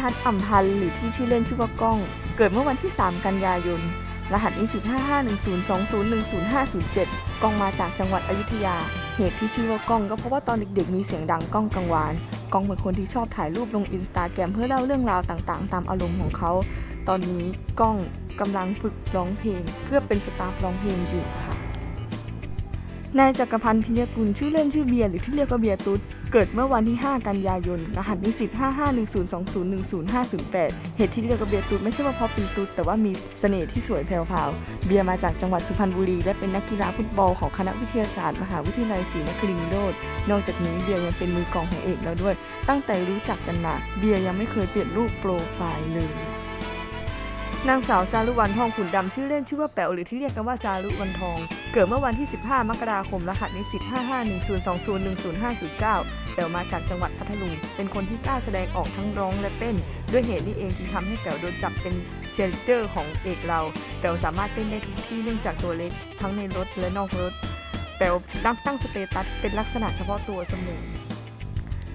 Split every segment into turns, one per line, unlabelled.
ทัศน์อ่ำพันธ์หรือที่ชื่อเล่นชื่อว่าก้อง เกิดเมื่อวันที่ 3 กันยายน รหัสนิสิต5510201057ก้องมาจากจังหวัดอยุธยา เหตุที่ชื่อว่าก้องก็เพราะว่าตอนเด็กๆมีเสียงดังก้องกังวาน ก้องเป็นคนที่ชอบถ่ายรูปลงอินสตาแกรมเพื่อเล่าเรื่องราวต่างๆ ตามอารมณ์ของเขา ตอนนี้ก้องกำลังฝึกร้องเพลง เพื่อเป็นสตาฟร้องเพลงอยู่ค่ะนายจักรพันธ์พิญญกุลชื่อเล่นชื่อเบียร์หรือที่เรียกว่าเบียร์ตุ๊ด เกิดเมื่อวันที่ 5 กันยายน รหัสนิสิต 5510201058 เหตุที่เรียกว่าเบียร์ตุ๊ดไม่ใช่ว่าเพราะเป็นตุ๊ดแต่ว่ามีเสน่ห์ที่สวยแผ่วๆ เบียร์มาจากจังหวัดสุพรรณบุรี และเป็นนักกีฬาฟุตบอลของคณะวิทยาศาสตร์มหาวิทยาลัยศรีนครินทร์วิโรจน์นอกจากนี้เบียร์ยังเป็นมือกองของเอกแล้วด้วย ตั้งแต่รู้จักกันมา เบียร์ยังไม่เคยเปลี่ยนรูปโปรไฟล์เลย นางสาวจารุวรรณทองขุนดำชื่อเล่นชื่อว่าแป๋วหรือที่เรียกกันว่าจารุวรรณทอง เกิดเมื่อวันที่ 15 มกราคม รหัสนิสิต 551020105009 แป๋วมาจากจังหวัดพัทลุง เป็นคนที่กล้าแสดงออกทั้งร้องและเต้น ด้วยเหตุนี้เองจึงทำให้แป๋วโดนจับเป็นเชียร์ลีดเดอร์ของเอกเรา แป๋วสามารถเต้นได้ทุกที่เนื่องจากตัวเล็กทั้งในรถและนอกรถ แป๋วนักตั้งสเตตัสเป็นลักษณะเฉพาะตัวเสมอ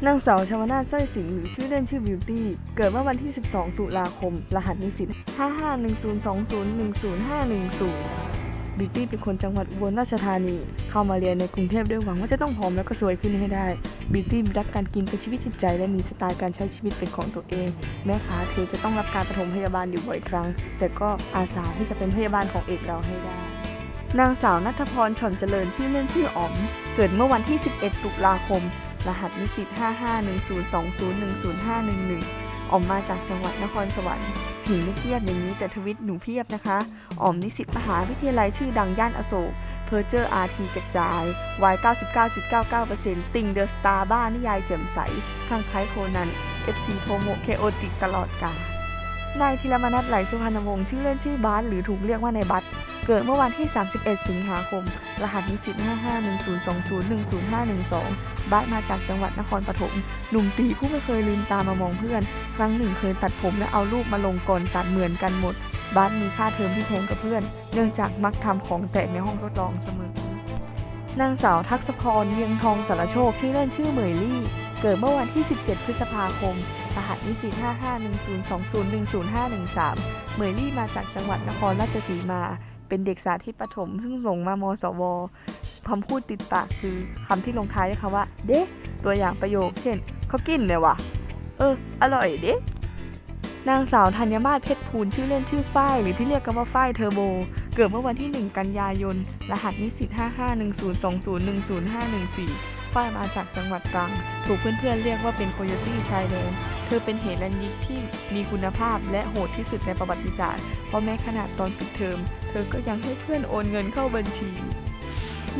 นางสาวชวนาสร้อยสิงห์หรือชื่อเล่นชื่อบิวตี้ เกิดเมื่อวันที่ 12 ตุลาคม รหัสนิสิต55102010510บิวตี้เป็นคนจังหวัดอุบลราชธานี เข้ามาเรียนในกรุงเทพด้วยหวังว่าจะต้องผอมแล้วก็สวยขึ้นให้ได้ บิวตี้รักการกินเป็นชีวิตจิตใจ และมีสไตล์การใช้ชีวิตเป็นของตัวเอง แม้ขาเธอจะต้องรับการปฐมพยาบาลอยู่บ่อยครั้ง แต่ก็อาสาที่จะเป็นพยาบาลของเอกเราให้ได้นางสาวนัทพรฉ่อนเจริญชื่อเล่นชื่ออ๋อม เกิดเมื่อวันที่ 11 ตุลาคม รหัสนิสิต 551020101511 ออกมาจากจังหวัดนครสวรรค์หนูไม่เพียบอย่างนี้แต่ทวิตหนูเพียบนะคะ ออมนิสิตมหาวิทยาลัยชื่อดังย่านอโศกเพอร์เจอร์อาร์ทีกระจาย Y 99.99%ติงเดอะสตาร์บ้านิยายแจ่มใสข้างคล้ายโคนัน FC โทโมเคโอติกตลอดกาลนายธีรมนัสไหลสุพรรณวงศ์ชื่อเล่นชื่อบาสหรือถูกเรียกว่านายบัส กิดเมื่อวันที่ 31 สิงหาคม รหัสนิสิต5510201512บ้าสมาจากจังหวัดนครปฐม หนุ่มตีผู้ไม่เคยลืมตามามองเพื่อน ครั้งหนึ่งเคยตัดผมและเอารูปมาลงก่อนตัดเหมือนกันหมด บ้าสมีค่าเทอมที่แพงกับเพื่อน เนื่องจากมักทำของแตกในห้องทดลองเสมอ นางสาวทักษพรเวียงทองสารโชคชื่อเล่นชื่อเหมยลี่ เกิดเมื่อวันที่ 17 พฤษภาคมรหัสนิสิต5510201513 เหมยลี่มาจากจังหวัดนครราชสีมา เป็นเด็กสาธิตประถม ซึ่งส่งมามสวคำพูดติดปากคือคำที่ลงท้ายด้วยคำว่า เด้ตัวอย่างประโยค เช่นเขากินเลยว่ะ เออ อร่อยเด้นางสาวธัญมาศเพชรภูลชื่อเล่นชื่อฝ้ายหรือที่เรียกกันว่าฝ้ายเทอร์โบ เกิดเมื่อวันที่ 1 กันยายน รหัสนิสิต 5510201514ฝ้ายมาจากจังหวัดตรัง ถูกเพื่อนๆเรียกว่าเป็นโคโยตี้ชายแดน ธอเป็นเหรัญยิกที่มีคุณภาพและโหดที่สุดในประวัติศาสตร์ เพราะแม้ขนาดตอนปิดเทอม เธอก็ยังให้เพื่อนโอนเงินเข้าบัญชี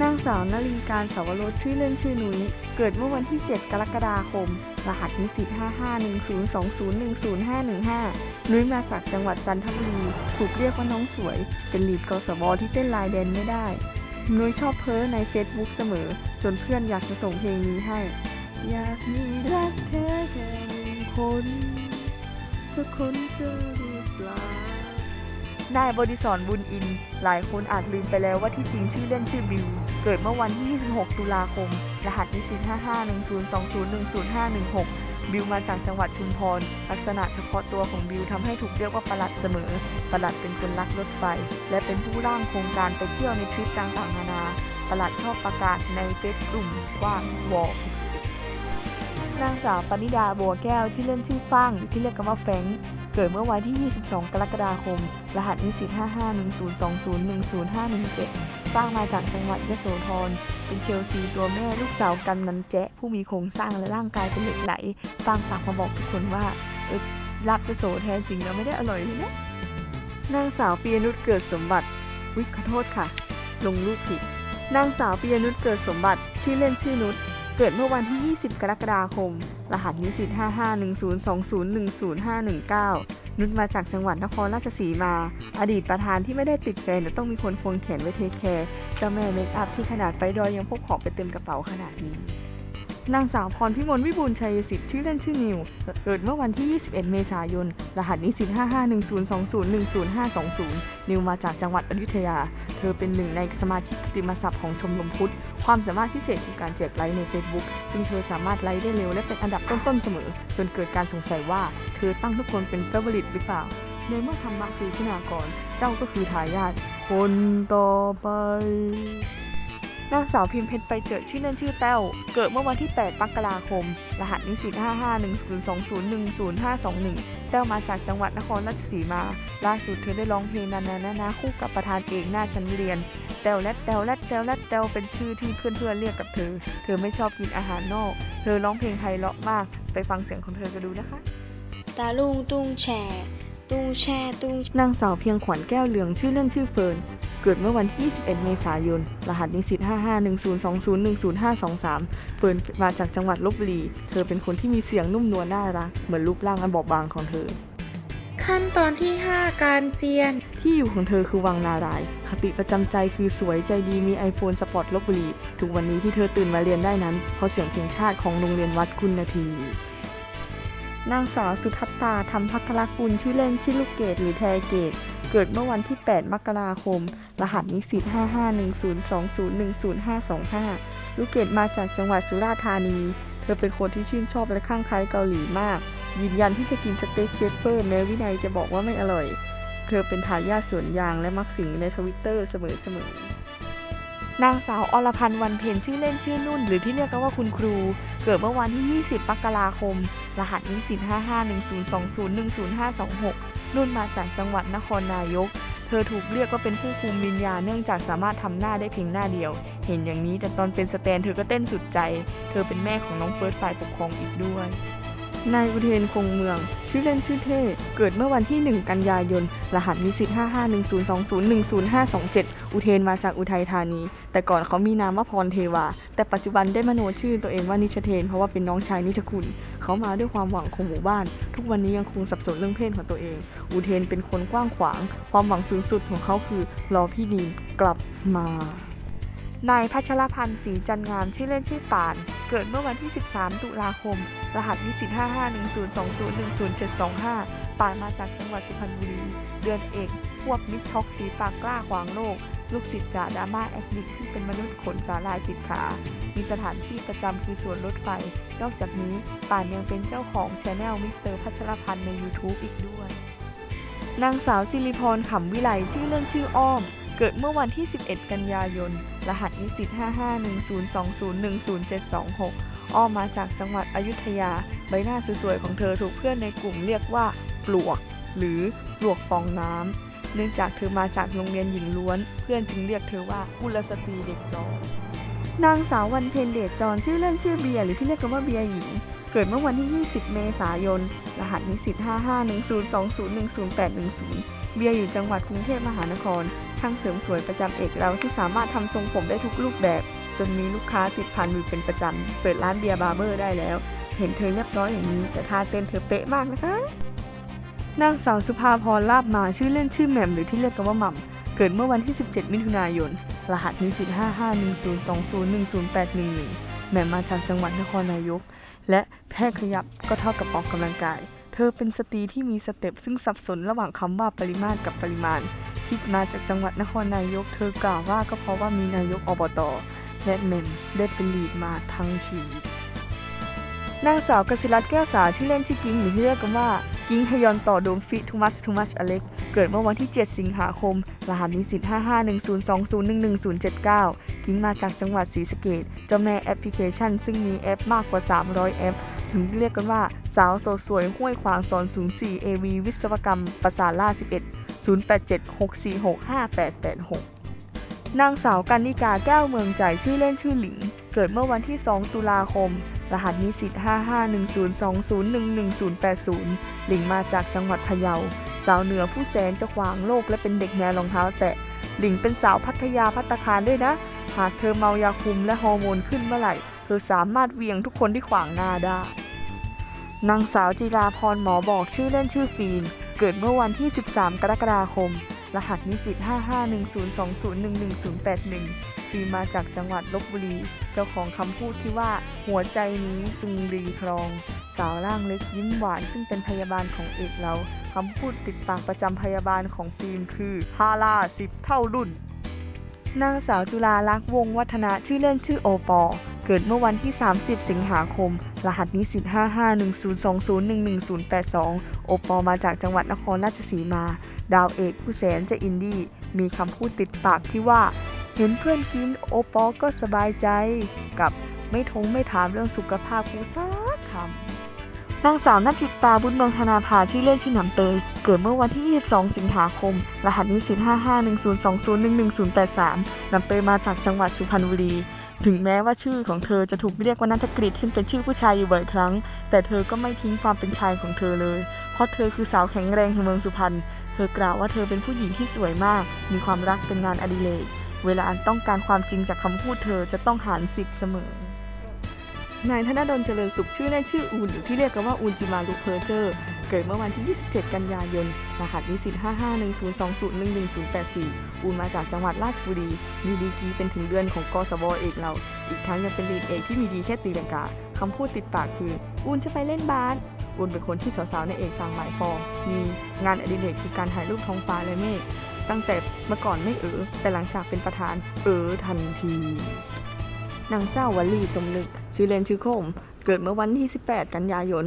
นางสาวนลินการสาวรสชื่อเล่นชื่อนุ้ย เกิดเมื่อวันที่ 7 กรกฎาคม รหัสนิสิต5510201515 นุ้ยมาจากจังหวัดจันทบุรี ถูกเรียกว่าน้องสวย เป็นลีดกสบที่เต้นลายแดนไม่ได้ นุ้ยชอบเพ้อในเฟซบุ๊กเสมอ จนเพื่อนอยากจะส่งเพลงนี้ให้ อยากมีรักแท้แคนจะคนเจอหรือเปล่านายบดิศรบุญอิน หลายคนอาจลืมไปแล้วว่าที่จริงชื่อเล่นชื่อบิว เกิดเมื่อวันที่ 26 ตุลาคม รหัสนิสิต551020101516 บิวมาจากจังหวัดชุมพร ลักษณะเฉพาะตัวของบิวทำให้ถูกเรียกว่าประหลัดเสมอ ประหลัดเป็นคนรักรถไฟ และเป็นผู้ร่างโครงการไปเที่ยวในทริปต่างๆนานา ประหลัดชอบประกาศในเฟซกลุ่มว่า วอล นางสาวปณิดาบัวแก้วชื่เล่นชื่อฟ้างที่เรียกกันว่าแฟงเกิดเมื่อวันที่ 22 กรกฎาคม รหัสนิสิต5510201517ฟ้างมาจากจังหวัดยโสธร เป็นเชลซีตัวแม่ลูกสาวกันนันแจ๊ผู้มีโครงสร้างและร่างกายเป็นเหล็กไหลฟ้างฝากมาบอกทุกคนว่าเออรับจะโสแท้จริงแล้วไม่ได้อร่อยเลยนะ นางสาวปียนุชเกิดสมบัติ วิขอโทษค่ะ ลงรูปผิด นางสาวปียนุชเกิดสมบัติชื่เล่นชื่อนุช เกิดเมื่อวันที่ 20 กรกฎาคม รหัสนิสิต5510201519 นุชมาจากจังหวัดนครราชสีมา อดีตประธานที่ไม่ได้ติดแฟนแต่ต้องมีคนควงแขนไว้เทคแคร์เจ้าแม่เมคอัพที่ขนาดไปดอยยังพกของไปเต็มกระเป๋าขนาดนี้ นางสาวพรพิมลวิบูลชัยสิทธิ์ชื่อเล่นชื่อนิว เกิดเมื่อวันที่ 21 เมษายน รหัสนิสิต5510201520 นิวมาจากจังหวัดอยุธยา เธอเป็นหนึ่งในสมาชิกกิติมศัพท์ของชมรมพุทธ ความสามารถพิเศษคือการแจกไลค์ใน Facebook ซึ่งเธอสามารถไลค์ได้เร็วและเป็นอันดับต้นๆเสมอ จนเกิดการสงสัยว่าเธอตั้งทุกคนเป็นเฟเวอริตหรือเปล่า ในเมื่อธรรมะคือพินากร เจ้าก็คือทายาทคนต่อไป นางสาวพิมพ์เพชรไปเจอชื่อเล่นชื่อแต้ว เกิดเมื่อวันที่ 8 มกราคม รหัสนิสิต55102010521 แต้วมาจากจังหวัดนครราชสีมา ล่าสุดเธอได้ร้องเพลงนานานานาคู่กับประธานเอกหน้าชั้นเรียน แต้วและแต้วและแต้วและแต้วเป็นชื่อที่เพื่อนๆเรียกกับเธอ เธอไม่ชอบกินอาหารนอก เธอร้องเพลงไพเราะมาก ไปฟังเสียงของเธอกันดูนะคะ
ตาลุงตุ้งแช่ ตุ้งแช่ตุ้ง
นางสาวเพียงขวัญแก้วเหลืองชื่อเล่นชื่อเฟิร์น เกิดเมื่อวันที่21 เมษายน รหัสนิสิต5510205023เฟิร์นมาจากจังหวัดลบบุรี เธอเป็นคนที่มีเสียงนุ่มนวลน่ารัก เหมือนรูปร่างอันบอบบางของเธอ
ขั้นตอนที่ 5 การเจียน
ที่อยู่ของเธอคือวังนารายณ์คติประจำใจคือสวยใจดีมีไอโฟนสปอร์ตลบบุรี ทุกวันนี้ที่เธอตื่นมาเรียนได้นั้นเพราะเสียงเพลงชาติของโรงเรียนวัดคุณนาที นางสาวสุทัศตาธรรมพักรกุลชื่อเล่นชื่อลูกเกดหรือแทเกตเกิดเมื่อวันที่ 8 มกราคม รหัสนิสิต 551020105525 ลูกเกดมาจากจังหวัดสุราษฎร์ธานี เธอเป็นคนที่ชื่นชอบและข้างใคล้เกาหลีมาก ยืนยันที่จะกินสเต็กเชฟเฟอร์แม้วินัยจะบอกว่าไม่อร่อย เธอเป็นทายาทสวนยางและมักสิงในทวิตเตอร์เสมอๆ นางสาวอรพันธ์วันเพ็ญชื่อเล่นชื่อนุ่น หรือที่เรียกกันว่าคุณครู เกิดเมื่อวันที่ 20มกราคม รหัสนิสิต551020105526 นุ่นมาจากจังหวัดนครนายก เธอถูกเรียกว่าเป็นผู้คุมวิญญาณเนื่องจากสามารถทำหน้าได้เพียงหน้าเดียว เห็นอย่างนี้แต่ตอนเป็นสแตนเธอก็เต้นสุดใจ เธอเป็นแม่ของน้องเฟิร์สฝ่ายปกครองอีกด้วย นายอุเทนคงเมือง ชื่อเล่นชื่อเท่ เกิดเมื่อวันที่ 1 กันยายน รหัสนิสิต551020105527 อุเทนมาจากอุทัยธานี แต่ก่อนเขามีนามว่าพรเทวา แต่ปัจจุบันได้มโนชื่อตัวเองว่านิชเทน เพราะว่าเป็นน้องชายนิชคุณเขามาด้วยความหวังของหมู่บ้าน ทุกวันนี้ยังคงสับสนเรื่องเพศของตัวเอง อุเทนเป็นคนกว้างขวาง ความหวังสูงสุดของเขาคือรอพี่ดีนกลับมา นายพัชรพันธ์ศรีจันงามชื่อเล่นชื่อป่าน เกิดเมื่อวันที่ 13 ตุลาคม รหัสนิสิต5510201025ป่านมาจากจังหวัดสุพรรณบุรี เดือนเอก พวกมิดช็อกสีปากกล้าขวางโลก ลูกศิษย์จ่าดาม่าแอคนิกซึ่งเป็นมนุษย์ขนสาลายติดขา มีสถานที่ประจำคือสวนรถไฟ นอกจากนี้ป่านยังเป็นเจ้าของช anel มิสเตอร์พัชรพันธ์ใน YouTube อีกด้วย นางสาวสิริพรขำวิไลชื่อเล่นชื่ออ้อม เกิดเมื่อวันที่ 11 กันยายน รหัสนิสิต 5510201076 อ้อมมาจากจังหวัดอยุธยา ใบหน้าสวยๆของเธอถูกเพื่อนในกลุ่มเรียกว่า ปลวก หรือปลวกฟองน้ำ เนื่องจากเธอมาจากโรงเรียนหญิงล้วน เพื่อนจึงเรียกเธอว่ากุลสตรีเด็กจอนนางสาววันเพ็ญเดชจรชื่อเล่นชื่อเบียร์หรือที่เรียกกันว่าเบียร์หญิง เกิดเมื่อวันที่ 20 เมษายน รหัสนิสิต 551020101810เบียร์อยู่จังหวัดกรุงเทพมหานคร ช่างเสริมสวยประจำเอกเราที่สามารถทำทรงผมได้ทุกรูปแบบ จนมีลูกค้าติดพันอยู่เป็นประจำ เปิดร้านเบียร์บาร์เบอร์ได้แล้ว เห็นเธอเรียบร้อยอย่างนี้ แต่ท่าเต้นเธอเป๊ะมากนะคะนางสาวสุภาพรลาบมาชื่อเล่นชื่อแหม่มหรือที่เรียกกันว่าหม่ำเกิดเมื่อวันที่ 17 มิถุนายน รหัสนิสิต55102010811แหม่มมาจากจังหวัดนครนายก และแพร่ขยับก็เท่ากับออกกำลังกาย เธอเป็นสตรีที่มีสเต็ปซึ่งสับสนระหว่างคำว่าปริมาตรกับปริมาณ ที่มาจากจังหวัดนครนายกเธอกล่าวว่าก็เพราะว่ามีนายกอบตและเมนได้เป็นลีดมาทั้งชีวิตนางสาวกศิรัตแก้วสาที่เล่นชื่อกิ้งหรือที่เรียกกันว่ากิ้งฮยอนต่อโดมฟิทูมัชทูมัชอเล็กเกิดเมื่อวันที่ 7 สิงหาคม รหัสนิสิต5510201019กิ้งมาจากจังหวัดศรีสะเกษเจ้าแม่แอปพลิเคชัน ซึ่งมีแอปมากกว่า 300 แอป ถึงเรียกกันว่า สาวสดสวยห้วยขวางสอน04 AV วิศวกรรมประสาล่า 11 0876465886 นางสาวกันนิกาแก้วเมืองใจชื่อเล่นชื่อหลิง เกิดเมื่อวันที่ 2 ตุลาคม รหัสนิสิต5510201080 หลิงมาจากจังหวัดพะเยา สาวเหนือผู้แสนจะขวางโลกและเป็นเด็กแนวรองเท้าแตะ หลิงเป็นสาวพัทยาพัตตาคารด้วยนะ หากเธอเมายาคุมและฮอร์โมนขึ้นเมื่อไหร่ เธอสามารถเวียงทุกคนที่ขวางหน้าได้นางสาวจิราพรหมอบอกชื่อเล่นชื่อฟิล์ม เกิดเมื่อวันที่ 13 กรกฎาคม รหัสนิสิต 5510201081ฟิล์มาจากจังหวัดลบบุรี เจ้าของคำพูดที่ว่า หัวใจนี้ซุงรีครอง สาวร่างเล็กยิ้มหวานซึ่งเป็นพยาบาลของเอกเราคำพูดติดปากประจำพยาบาลของฟิล์มคือพาราสิบเท่ารุ่น นางสาวจุฬาลักษณ์วงศ์วัฒนะชื่อเล่นชื่อโอปอ เกิดเมื่อวันที่ 30 สิงหาคม รหัสนิสิต55102011082 โอปอมาจากจังหวัดนครราชสีมา ดาวเอกผู้แสนจะอินดี้ มีคำพูดติดปากที่ว่า เห็นเพื่อนกินโอปอก็สบายใจ กับไม่ทงไม่ถามเรื่องสุขภาพกูสักคำนางสาวนัทธิตาบุญเมืองธนาภาชื่อเล่นชื่อหนำเตย เกิดเมื่อวันที่ 22 สิงหาคม รหัสนิสิต551020111083นำเตยมาจากจังหวัดสุพรรณบุรี ถึงแม้ว่าชื่อของเธอจะถูกเรียกว่านัทกฤษซึ่งเป็นชื่อผู้ชายอยู่บ่อยครั้ง แต่เธอก็ไม่ทิ้งความเป็นชายของเธอเลย เพราะเธอคือสาวแข็งแรงแห่งเมืองสุพรรณ เธอกล่าวว่าเธอเป็นผู้หญิงที่สวยมาก มีความรักเป็นงานอดิเรก เวลาอันต้องการความจริงจากคำพูดเธอจะต้องหารสิบเสมอ นายธนดลเจริญสุขชื่อเล่นชื่ออูนหรือที่เรียกกันว่าอูนจิมาลุเพอร์เจอร์ เกิดเมื่อวันที่ 27 กันยายน รหัสนิสิต 551020111084อูนมาจากจังหวัดราชบุรี มีดีกีเป็นถึงเดือนของกสบเอกเรา อีกทั้งยังเป็นลีดเอกที่มีดีแค่ตีลังกา คำพูดติดปากคือ อูนจะไปเล่นบาสอูนเป็นคนที่สาวๆในเอกต่างหมายปองมีงานอดิเรกคือการถ่ายรูปท้องฟ้าและเมฆ ตั้งแต่เมื่อก่อนไม่เออ แต่หลังจากเป็นประธาน เออทันที นางเศร้าวลีสมนึก ชื่อเล่นชื่อคม เกิดเมื่อวันที่ 18 กันยายน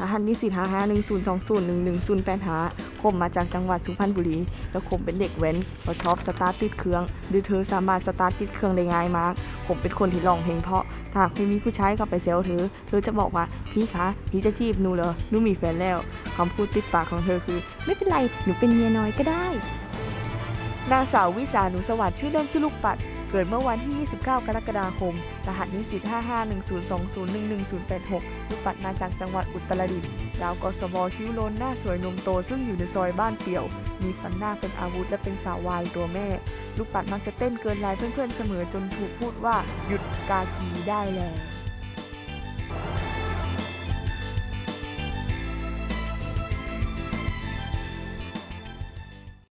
รหัสนิสิต5510201108คมมาจากจังหวัดสุพรรณบุรี แล้วคมเป็นเด็กเว้นเราชอบสตาร์ทติดเครื่องด้วยเธอสามารถสตาร์ทติดเครื่องได้ง่ายมาก ผมเป็นคนที่ร้องเพลงเพราะหากไม่มีผู้ชายเข้าไปเซลเธอ เธอจะบอกว่าพี่คะ พี่จะจีบหนูเหรอ หนูมีแฟนแล้ว คำพูดติดปากของเธอคือ ไม่เป็นไร หนูเป็นเมียน้อยก็ได้ นางสาววิสาหนูสวัสดิ์ชื่อเล่นชื่อลูกปัด เกิดเมื่อวันที่ 29 กรกฎาคม รหัสนิสิต 55102011086ลูกปัดมาจากจังหวัดอุตรดิตถ์ดาวกสบคิ้วโลนหน้าสวยนมโตซึ่งอยู่ในซอยบ้านเปี่ยว มีฟันหน้าเป็นอาวุธและเป็นสาววายตัวแม่ ลูกปัดมักจะเต้นเกินลายเพื่อนๆเสมอจนถูกพูดว่าหยุดกากีได้แล้ว